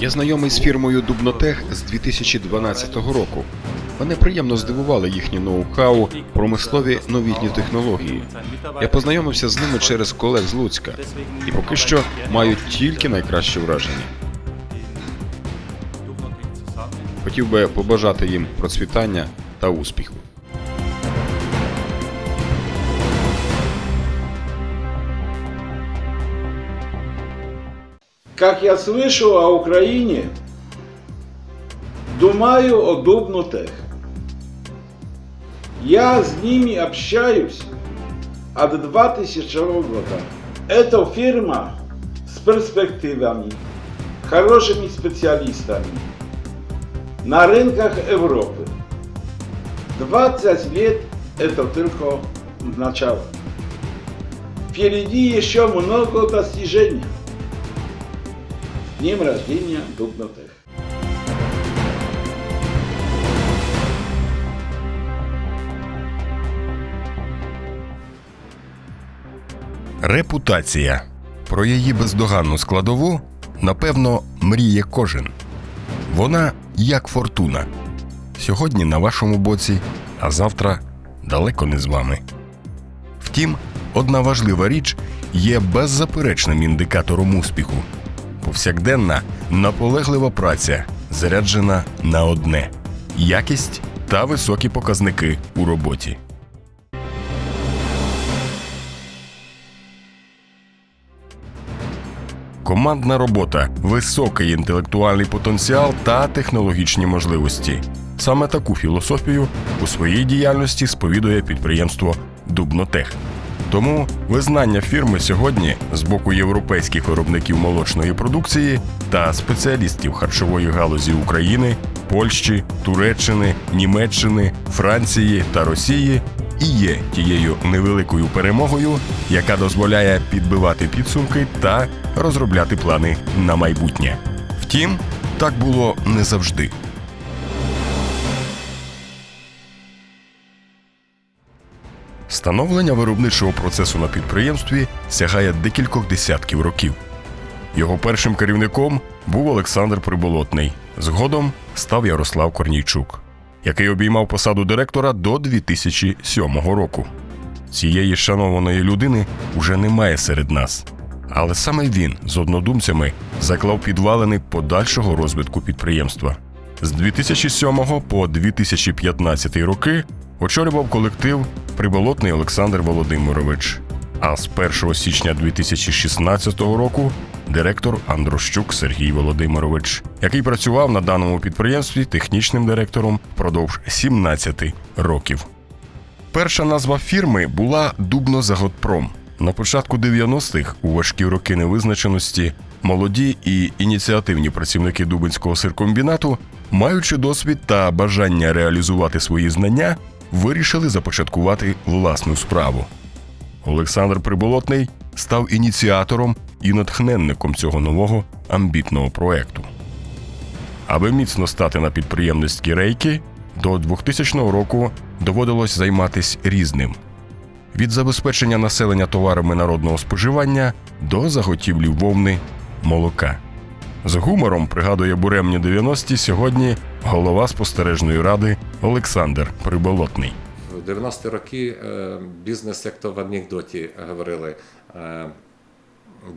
Я знайомий з фірмою Дубнотех з 2012 року. Мене приємно здивували їхні ноу-хау, промислові новітні технології. Я познайомився з ними через колег з Луцька, і поки що маю тільки найкраще враження. Хотів би побажати їм процвітання та успіху. Как я слышу о Украине, думаю о Дубнутех. Я с ними общаюсь от 2000 года. Это фирма с перспективами, хорошими специалистами на рынках Европы. 20 лет это только начало. Впереди еще много достижений. Днем рождения Дубнотех. Репутація. Про її бездоганну складову, напевно, мріє кожен. Вона як фортуна. Сьогодні на вашому боці, а завтра далеко не з вами. Втім, одна важлива річ є беззаперечним індикатором успіху. Повсякденна, наполеглива праця, заряджена на одне якість та високі показники у роботі. командна робота, високий інтелектуальний потенціал та технологічні можливості. Саме таку філософію у своїй діяльності сповідує підприємство Дубнотех. Тому визнання фірми сьогодні з боку європейських виробників молочної продукції та спеціалістів харчової галузі України, Польщі, Туреччини, Німеччини, Франції та Росії і є тією невеликою перемогою, яка дозволяє підбивати підсумки та розробляти плани на майбутнє. Втім, так було не завжди. Становлення виробничого процесу на підприємстві сягає декількох десятків років. Його першим керівником був Олександр Приболотний. Згодом став Ярослав Корнійчук, який обіймав посаду директора до 2007 року. Цієї шанованої людини уже немає серед нас. Але саме він з однодумцями заклав підвалини подальшого розвитку підприємства. З 2007 по 2015 роки очолював колектив Приболотний Олександр Володимирович. А з 1 січня 2016 року директор Андрощук Сергій Володимирович, який працював на даному підприємстві технічним директором впродовж 17 років. Перша назва фірми була Дубнозагодпром. На початку 90-х, у важкі роки невизначеності, молоді і ініціативні працівники Дубинського сиркомбінату, маючи досвід та бажання реалізувати свої знання, вирішили започаткувати власну справу. Олександр Приболотний став ініціатором і натхненником цього нового амбітного проекту. Аби міцно стати на підприємницькі рейки, до 2000 року доводилось займатися різним від забезпечення населення товарами народного споживання до заготівлі вовни молока. З гумором пригадує буремні 90-ті сьогодні голова спостережної ради Олександр Приболотний. В 90-ті роки е, бізнес, як то в анекдоті говорили, е,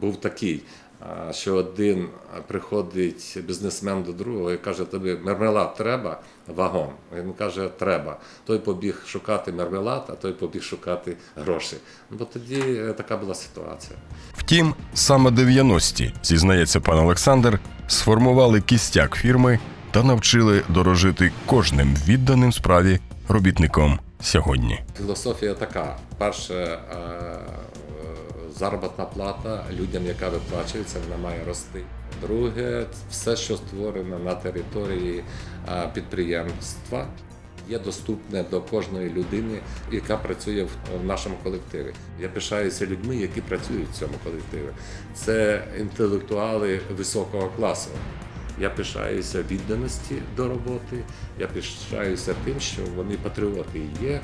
був такий, що один приходить бізнесмен до другого і каже, тобі мармелад треба, вагон. Він каже, треба. Той побіг шукати мармелад, а той побіг шукати гроші. Бо тоді е, така була ситуація. Втім, саме 90-ті, зізнається пан Олександр, сформували кістяк фірми та навчили дорожити кожним відданим справі робітником сьогодні. Філософія така: перше, е, заробітна плата людям, яка виплачується, вона має рости. Друге, все, що створено на території підприємства, є доступне до кожної людини, яка працює в нашому колективі. Я пишаюся людьми, які працюють в цьому колективі. Це інтелектуали високого класу. Я пишаюся відданості до роботи, я пишаюся тим, що вони патріоти є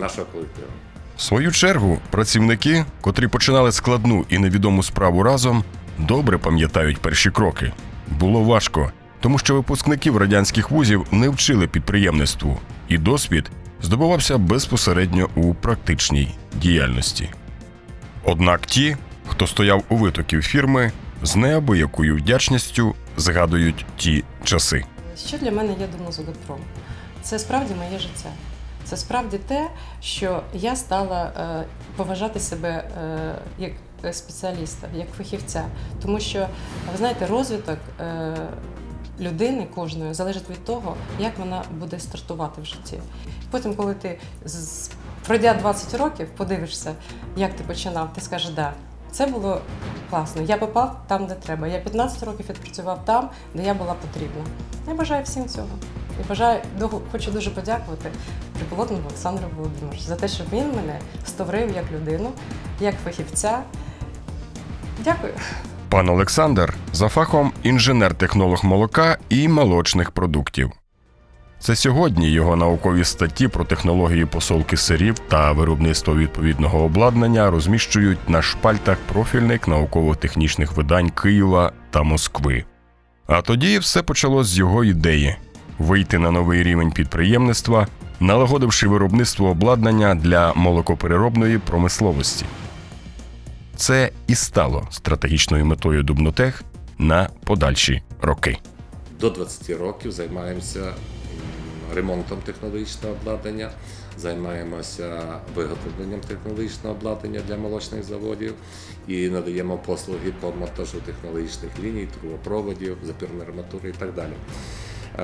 нашого колективу. В свою чергу працівники, котрі починали складну і невідому справу разом, добре пам'ятають перші кроки. Було важко, тому що випускників радянських вузів не вчили підприємництву, і досвід здобувався безпосередньо у практичній діяльності. Однак ті, хто стояв у витоків фірми, з неабиякою вдячністю згадують ті часи. Що для мене є Донозодопром? Це справді моє життя. Це справді те, що я стала е, поважати себе е, як спеціаліста, як фахівця. Тому що, ви знаєте, розвиток е, людини кожної залежить від того, як вона буде стартувати в житті. Потім, коли ти пройдя 20 років, подивишся, як ти починав, ти скажеш, да. Це було класно. Я попав там, де треба. Я 15 років відпрацював там, де я була потрібна. Я бажаю всім цього. І бажаю хочу дуже подякувати приполотному Олександру Володимировичу за те, що він мене створив як людину, як фахівця. Дякую. Пан Олександр за фахом інженер-технолог молока і молочних продуктів. Це сьогодні його наукові статті про технології посолки сирів та виробництво відповідного обладнання розміщують на шпальтах профільних науково-технічних видань Києва та Москви. А тоді все почалось з його ідеї вийти на новий рівень підприємництва, налагодивши виробництво обладнання для молокопереробної промисловості. Це і стало стратегічною метою Дубнотех на подальші роки. До 20 років займаємося ремонтом технологічного обладнання, займаємося виготовленням технологічного обладнання для молочних заводів і надаємо послуги по монтажу технологічних ліній, трубопроводів, запірної арматури і так далі.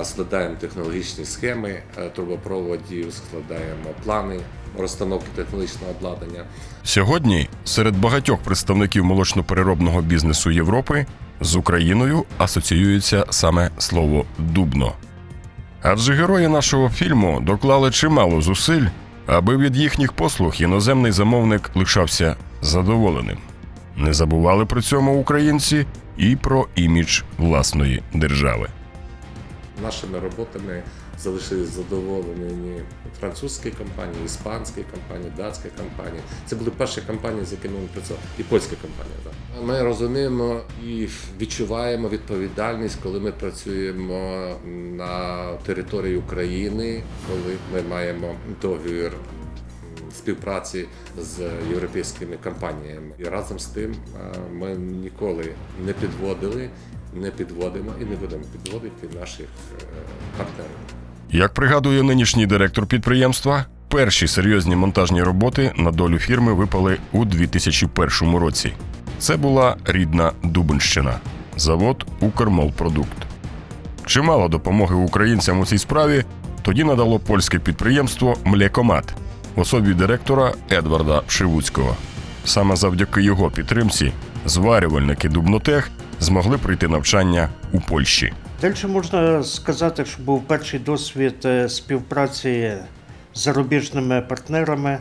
Е, Складаємо технологічні схеми е, трубопроводів, складаємо плани розстановки технологічного обладнання. Сьогодні серед багатьох представників молочно-переробного бізнесу Європи з Україною асоціюється саме слово дубно. Адже герої нашого фільму доклали чимало зусиль, аби від їхніх послуг іноземний замовник лишався задоволеним. Не забували при цьому українці і про імідж власної держави. Нашими роботами залишились задоволені французькі компанії, іспанські компанії, датські компанії. Це були перші компанії, з якими ми працювали, і польські компанії. Так. Ми розуміємо і відчуваємо відповідальність, коли ми працюємо на території України, коли ми маємо договір співпраці з європейськими компаніями. І разом з тим е, ми ніколи не підводили, не підводимо і не будемо підводити наших е, партнерів. Як пригадує нинішній директор підприємства, перші серйозні монтажні роботи на долю фірми випали у 2001 році. Це була рідна Дубенщина, завод Укрмолпродукт. Чимало допомоги українцям у цій справі тоді надало польське підприємство Млекомат в особі директора Едварда Пшивуцького. Саме завдяки його підтримці зварювальники Дубнотех змогли пройти навчання у Польщі. Далі можна сказати, що був перший досвід е, співпраці з зарубіжними партнерами.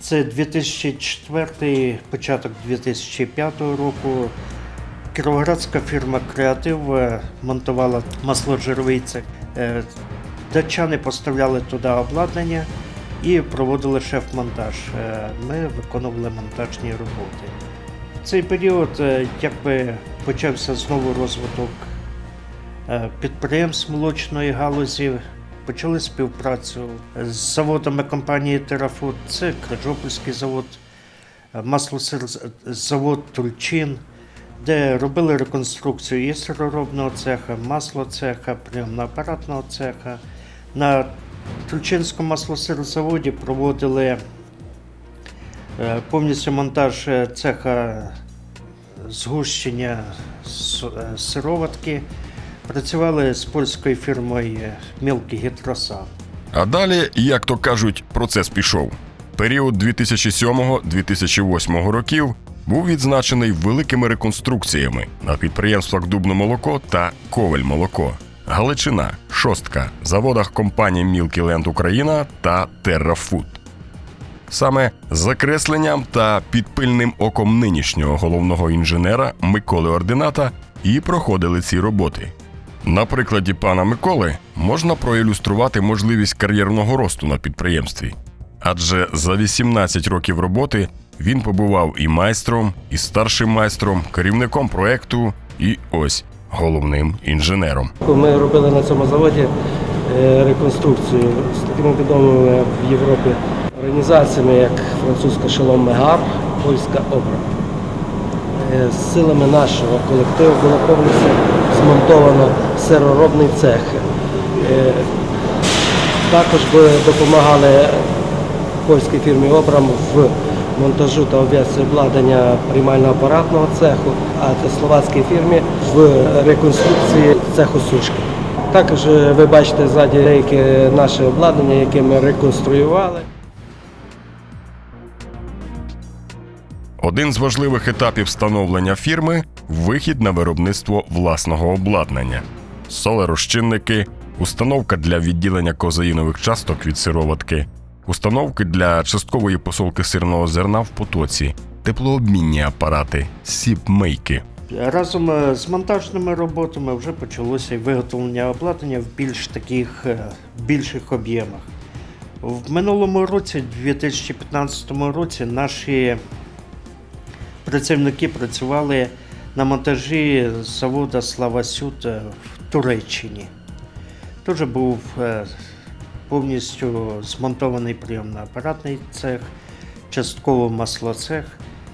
Це 2004, початок 2005 року. Кіровоградська фірма Креатив е, монтувала масложировий цех. Е, Датчани поставляли туди обладнання і проводили шеф-монтаж. Ми виконували монтажні роботи. Цей період е, якби почався знову розвиток е, підприємств молочної галузі. Почали співпрацю з заводами компанії Терафуд. Це Краджопольський завод, е, маслосирзавод Тульчин, де робили реконструкцію і сироробного цеха, маслоцеха, прийомно-апаратного цеха. На Тульчинському маслосирзаводі проводили повністю монтаж е, цеха згущення е, сироватки. Працювали з польською фірмою Мілкі Гідроса. А далі, як то кажуть, процес пішов. Період 2007-2008 років був відзначений великими реконструкціями на підприємствах Дубно-Молоко та Ковель Молоко, Галичина, Шостка, заводах компаній Мілкі Ленд Україна та Террафуд. Саме закресленням та під пильним оком нинішнього головного інженера Миколи Ордината і проходили ці роботи. На прикладі пана Миколи можна проілюструвати можливість кар'єрного росту на підприємстві. Адже за 18 років роботи Він побував і майстром, і старшим майстром, керівником проекту, і ось головним інженером. Ми робили на цьому заводі е, реконструкцію з такими відомими в Європі організаціями, як французька Шелом Мегар, польська Обра. Е, З силами нашого колективу було повністю змонтовано сироробний цех. Е, Також би допомагали польській фірмі Обрам в монтажу та обв'язці обладнання приймально-апаратного цеху, а це словацькій фірмі в реконструкції цеху сушки. Також е, ви бачите ззаді деяке наше обладнання, яке ми реконструювали. Один з важливих етапів становлення фірми вихід на виробництво власного обладнання, солерозчинники, установка для відділення козаїнових часток від сироватки, установки для часткової посолки сирного зерна в потоці, теплообмінні апарати, сіпмейки. Разом е, з монтажними роботами вже почалося виготовлення обладнання в більш таких е, більших об'ємах. В минулому році, 2015 році, наші працівники працювали на монтажі заводу Славасют е, в Туреччині. Теж був е, повністю змонтований прийомно-апаратний цех, частково маслоцех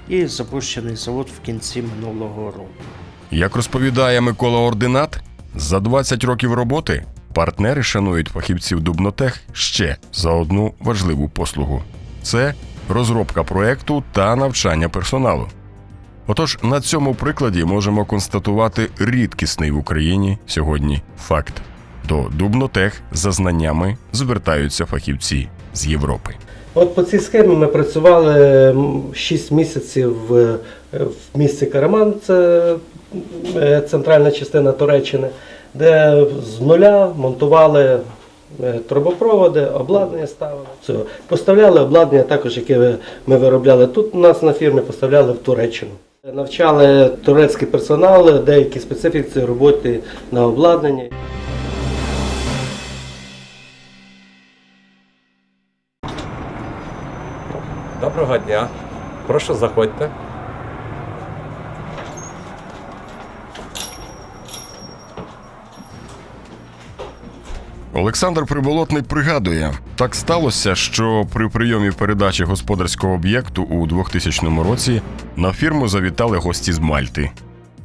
і запущений завод в кінці минулого року. Як розповідає Микола Ординат, за 20 років роботи партнери шанують фахівців Дубнотех ще за одну важливу послугу: це розробка проекту та навчання персоналу. Отож, на цьому прикладі можемо констатувати рідкісний в Україні сьогодні факт: до Дубнотех за знаннями звертаються фахівці з Європи. От по цій схемі ми працювали 6 місяців в, в місті Караман, це е, центральна частина Туреччини, де з нуля монтували е, трубопроводи, обладнання ставили. Поставляли обладнання також, яке ми виробляли тут у нас на фірмі, поставляли в Туреччину. Навчали турецький персонал, деякі специфіки роботи на обладнанні. Доброго дня. Прошу заходьте. Олександр Приболотний пригадує, так сталося, що при прийомі передачі господарського об'єкту у 2000 році на фірму завітали гості з Мальти.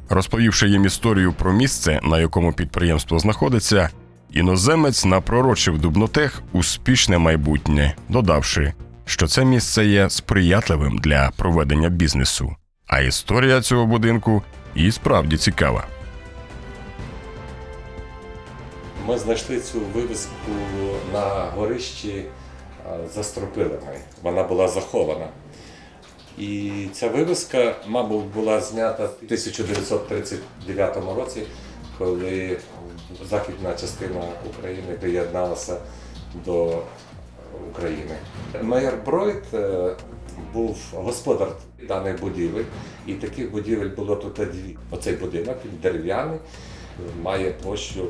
Розповівши їм історію про місце, на якому підприємство знаходиться, іноземець напророчив Дубнотех успішне майбутнє, додавши, що це місце є сприятливим для проведення бізнесу. А історія цього будинку і справді цікава. Ми знайшли цю вивіску на горищі за стропилами. Вона була захована. І ця вивіска, мабуть, була знята в 1939 році, коли західна частина України приєдналася до України. Майор Бройт е, був господар даних будівель, і таких будівель було тут дві. Оцей будинок він дерев'яний, має площу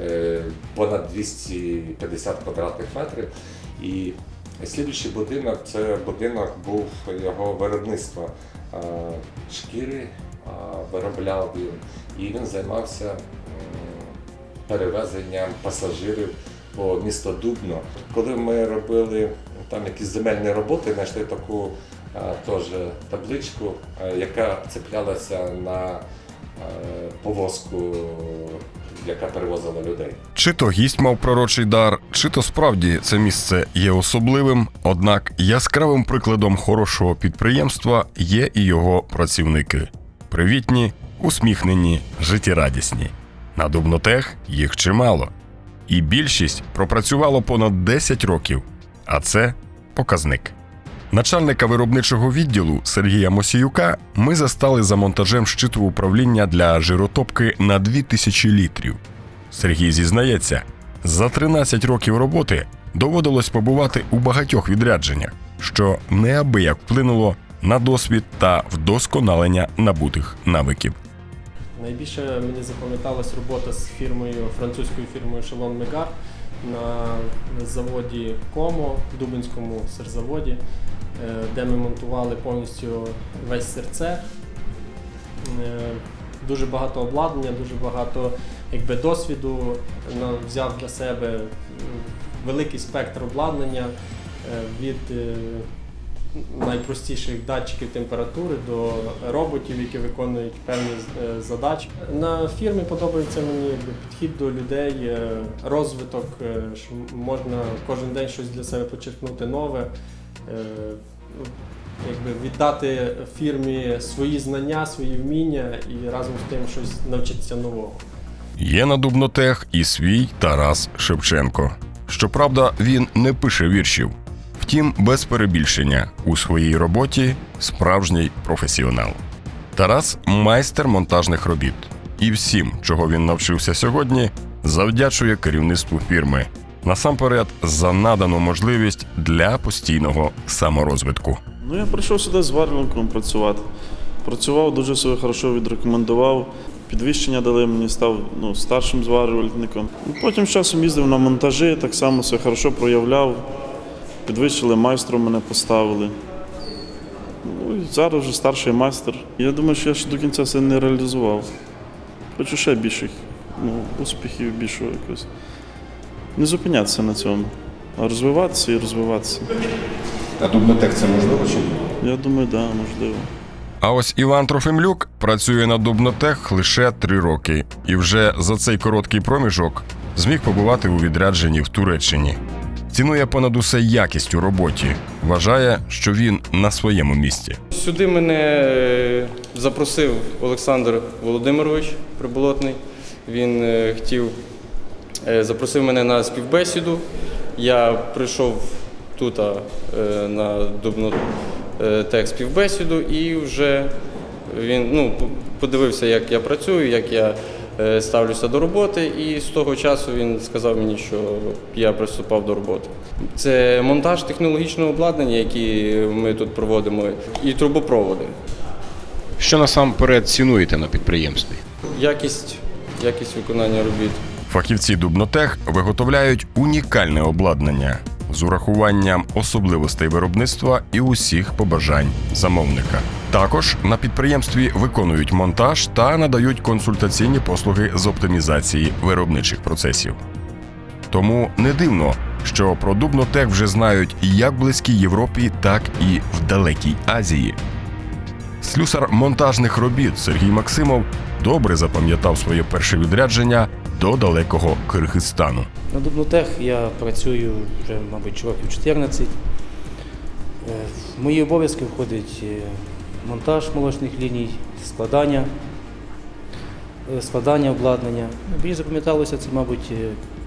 е, понад 250 квадратних метрів. І слідуючий будинок це будинок був його виробництва е, шкіри, виробляв він, і він займався перевезенням пасажирів по місту Дубно. Коли ми робили там якісь земельні роботи, знайшли таку е, теж табличку, яка цеплялася на повозку, яка перевозила людей. Чи то гість мав пророчий дар, чи то справді це місце є особливим, однак яскравим прикладом хорошого підприємства є і його працівники. Привітні, усміхнені, життєрадісні. На Дубнотех їх чимало. І більшість пропрацювало понад 10 років, а це показник. Начальника виробничого відділу Сергія Мосіюка ми застали за монтажем щиту управління для жиротопки на 2000 літрів. Сергій зізнається, за 13 років роботи доводилось побувати у багатьох відрядженнях, що неабияк вплинуло на досвід та вдосконалення набутих навиків. Найбільше мені запам'яталась робота з фірмою, французькою фірмою Шелон Мегар на заводі Комо, в Дубинському сирзаводі. Де ми монтували повністю весь серце. Е, Дуже багато обладнання, дуже багато якби, досвіду взяв для себе великий спектр обладнання е, від е, найпростіших датчиків температури до роботів, які виконують певні е, задачі. На фірмі подобається мені якби, підхід до людей, е, розвиток, е, що можна кожен день щось для себе почерпнути нове. Е, ну, Якби віддати фірмі свої знання, свої вміння і разом з тим щось навчитися нового. Є на Дубнотех і свій Тарас Шевченко. Щоправда, він не пише віршів. Втім, без перебільшення у своїй роботі справжній професіонал. Тарас майстер монтажних робіт. І всім, чого він навчився сьогодні, завдячує керівництву фірми. Насамперед, за надану можливість для постійного саморозвитку. Ну, я прийшов сюди з зварювальником працювати. Працював, дуже себе хорошо відрекомендував. Підвищення дали мені, став ну, старшим зварювальником. Потім з часом їздив на монтажі, так само себе хорошо проявляв. Підвищили майстром мене поставили. Ну, і зараз вже старший майстер. Я думаю, що я ще до кінця це не реалізував. Хочу ще більших ну, успіхів, більшого якось. Не зупинятися на цьому, а розвиватися і розвиватися. На Дубнотех це можливо чи ні? Я думаю, так, да, можливо. А ось Іван Трофимлюк працює на Дубнотех лише три роки, і вже за цей короткий проміжок зміг побувати у відрядженні в Туреччині. Цінує понад усе якість у роботі. Вважає, що він на своєму місці. Сюди мене е, запросив Олександр Володимирович Приболотний. Він е, хотів, запросив мене на співбесіду. Я прийшов тут е, на Дубно е, тех співбесіду і вже він ну, подивився, як я працюю, як я е, ставлюся до роботи, і з того часу він сказав мені, що я приступав до роботи. Це монтаж технологічного обладнання, який ми тут проводимо, і трубопроводи. Що насамперед цінуєте на підприємстві? Якість, якість виконання робіт. Фахівці Дубнотех виготовляють унікальне обладнання з урахуванням особливостей виробництва і усіх побажань замовника. Також на підприємстві виконують монтаж та надають консультаційні послуги з оптимізації виробничих процесів. Тому не дивно, що про Дубнотех вже знають як в близькій Європі, так і в далекій Азії. Слюсар монтажних робіт Сергій Максимов добре запам'ятав своє перше відрядження до далекого Киргизстану. На Дубнотех я працюю вже, мабуть, років 14. Е, В мої обов'язки входить е, монтаж молочних ліній, складання, е, складання обладнання. Більш запам'яталося це, мабуть,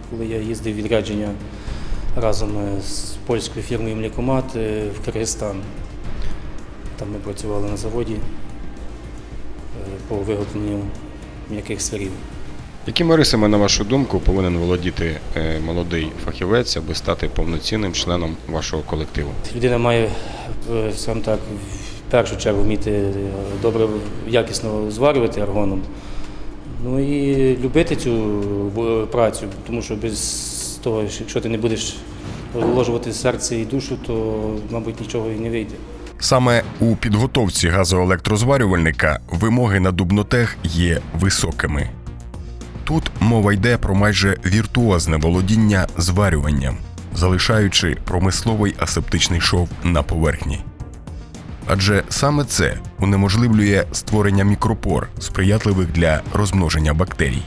коли я їздив відрядження разом з польською фірмою Млікомат в Киргизстан. Там ми працювали на заводі по виготовленню м'яких сирів. Якими рисами, на вашу думку, повинен володіти е, молодий фахівець, аби стати повноцінним членом вашого колективу? Людина має, е, скажімо так, в першу чергу вміти е, добре, якісно зварювати аргоном. Ну і любити цю працю, тому що без того, якщо ти не будеш вложувати серце і душу, то, мабуть, нічого і не вийде. Саме у підготовці газоелектрозварювальника вимоги на Дубнотех є високими. Мова йде про майже віртуозне володіння зварюванням, залишаючи промисловий асептичний шов на поверхні. Адже саме це унеможливлює створення мікропор, сприятливих для розмноження бактерій.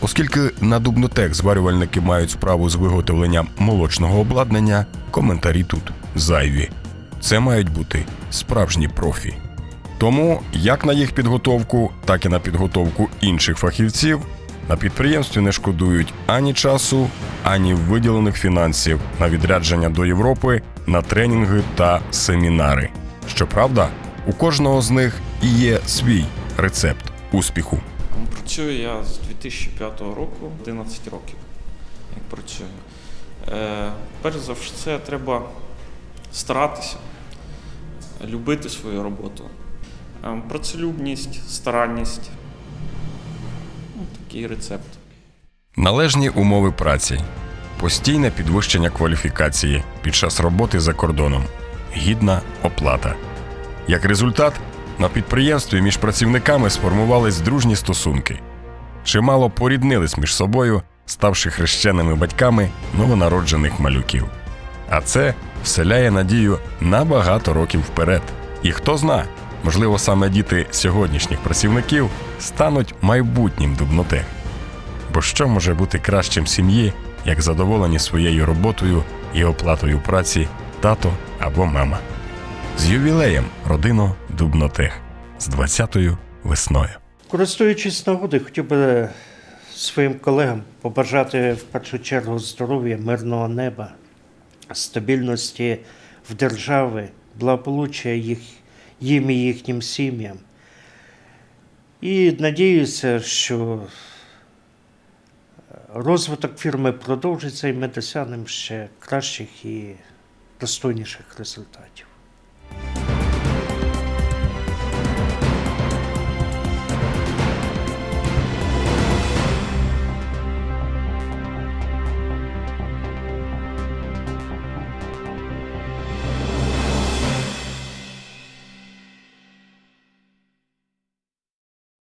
Оскільки на Дубнотех зварювальники мають справу з виготовленням молочного обладнання, коментарі тут зайві. Це мають бути справжні профі. Тому як на їх підготовку, так і на підготовку інших фахівців на підприємстві не шкодують ані часу, ані виділених фінансів на відрядження до Європи, на тренінги та семінари. Щоправда, у кожного з них і є свій рецепт успіху. Працюю я з 2005 року, 11 років. Як працюю. Е, перш за все, треба старатися, любити свою роботу. Е, працелюбність, старанність. Такий рецепт. Належні умови праці, постійне підвищення кваліфікації під час роботи за кордоном, гідна оплата. Як результат, на підприємстві між працівниками сформувались дружні стосунки. Чимало поріднились між собою, ставши хрещеними батьками новонароджених малюків. А це вселяє надію на багато років вперед. І хто зна, можливо, саме діти сьогоднішніх працівників стануть майбутнім Дубнотех. Бо що може бути кращим сім'ї, як задоволені своєю роботою і оплатою праці тато або мама? З ювілеєм родину Дубнотех з 20-ю весною. Користуючись нагодою, хотів би своїм колегам побажати в першу чергу здоров'я, мирного неба, стабільності в державі, благополуччя їх, їм і їхнім сім'ям. І надіюся, що розвиток фірми продовжиться і ми досягнемо ще кращих і достойніших результатів.